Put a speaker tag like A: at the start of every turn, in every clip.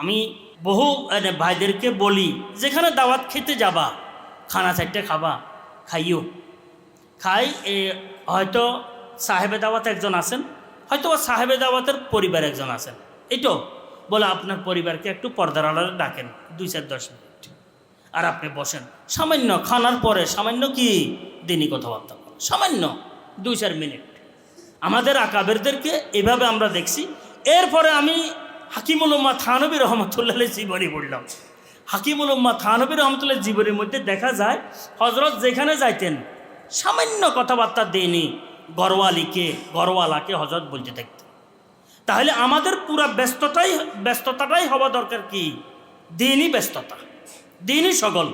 A: আমি বহু ভাইদেরকে বলি, যেখানে দাওয়াত খেতে যাবা, খানা চারটে খাবা, খাইও। খাই হয়তো সাহেবে দাওয়াত একজন আছেন হয়তো সাহেবে দাওয়াতের পরিবার একজন আছেন। এই তো বলে আপনার পরিবারকে একটু পর্দার আড়ালে ডাকেন, দুই চার দশ মিনিট। আর আপনি বসেন। সামান্য খানার পরে, সামান্য কি দিনই কথাবার্তা। সামান্য দুই চার মিনিট। আমাদের আকাবেরদেরকে এভাবে আমরা দেখছি। এরপরে আমি হাকিমুল উম্মা থানবী রহমতুল্লাহ জীবনী পড়লাম। হাকিমুল্মা থানবী রহমতুল্লাহ জীবনের মধ্যে দেখা যায় হজরত যেখানে যাইতেন, সামান্য কথাবার্তা দেয়নি গরওয়ালিকে গরওয়ালাকে হজরত বলতে থাকতেন। তাহলে আমাদের পুরা ব্যস্ততাই, ব্যস্ততাটাই হওয়া দরকার কি? দিনই ব্যস্ততা, দিনই সকল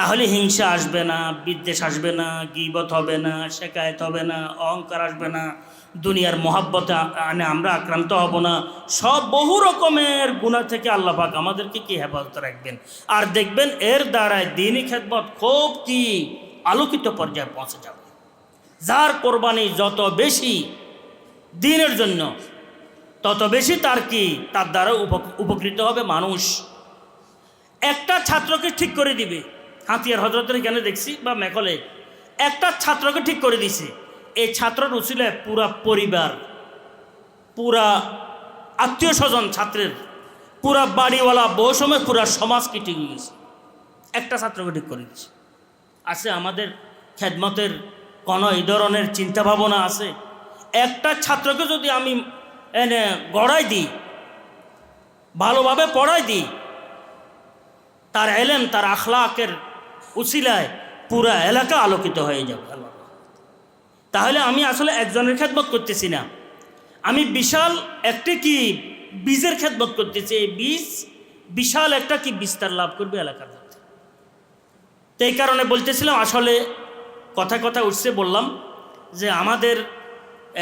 A: তাহলে হিংসা আসবে না, বিদ্বেষ আসবে না, গিবত হবে না, শেকায়ত হবে না, অহংকার আসবে না, দুনিয়ার মহাব্বতে আনে আমরা আক্রান্ত হব না। সব বহু রকমের গুণা থেকে আল্লাহ পাক আমাদেরকে কি হেফাজত রাখবেন? আর দেখবেন এর দ্বারায় দিনই খেদমত খুব কি আলোকিত পর্যায়ে পৌঁছে যাবে। যার কোরবানি যত বেশি দিনের জন্য, তত বেশি তার কি? তার দ্বারা উপ- উপকৃত হবে মানুষ। একটা ছাত্রকে ঠিক করে দিবে। হাতিয়ার হজরতের এখানে দেখছি বা মেকলে একটা ছাত্রকে ঠিক করে দিছে এই ছাত্রর উচিলে পুরা পরিবার, পুরা আত্মীয় স্বজন ছাত্রের, পুরা বাড়িওয়ালা বহু সময় পুরা সমাজকে ঠিক হয়ে গেছে। একটা ছাত্রকে ঠিক করে দিচ্ছে আছে আমাদের খেদমতের কোনো এই ধরনের চিন্তা ভাবনা আছে? একটা ছাত্রকে যদি আমি এনে গড়াই দিই, ভালোভাবে পড়াই দিই, তার এলেম, তার আখলাকের উসিলায় পুরা এলাকা আলোকিত হয়ে যাবে। তাহলে আমি আসলে একজনের খেদমত করতেছি না। আমি বিশাল একটি কি বীজের খেদমত করতেছি, এই বীজ বিশাল একটা কি বিস্তার লাভ করবে এলাকার মধ্যে। তো এই কারণে বলতেছিলাম, আসলে কথা কথা উঠছে বললাম যে আমাদের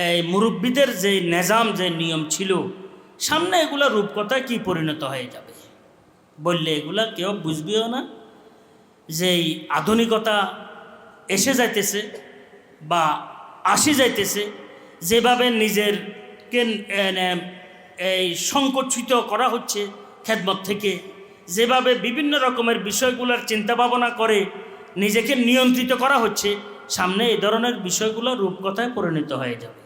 A: এই মুরব্বীদের যে নেজাম যে নিয়ম ছিল, সামনে এগুলা রূপকথায় কি পরিণত হয়ে যাবে? বললে এগুলা কেউ বুঝবেও না যে এই আধুনিকতা এসে যাইতেছে বা আসি যাইতেছে, যেভাবে নিজেরকে এ- এই সংকুচিত করা হচ্ছে খেদমত থেকে, যেভাবে বিভিন্ন রকমের বিষয়গুলোর চিন্তা ভাবনা করে নিজেকে নিয়ন্ত্রিত করা হচ্ছে, সামনে এই ধরনের বিষয়গুলো রূপকথায় পরিণত হয়ে যাবে।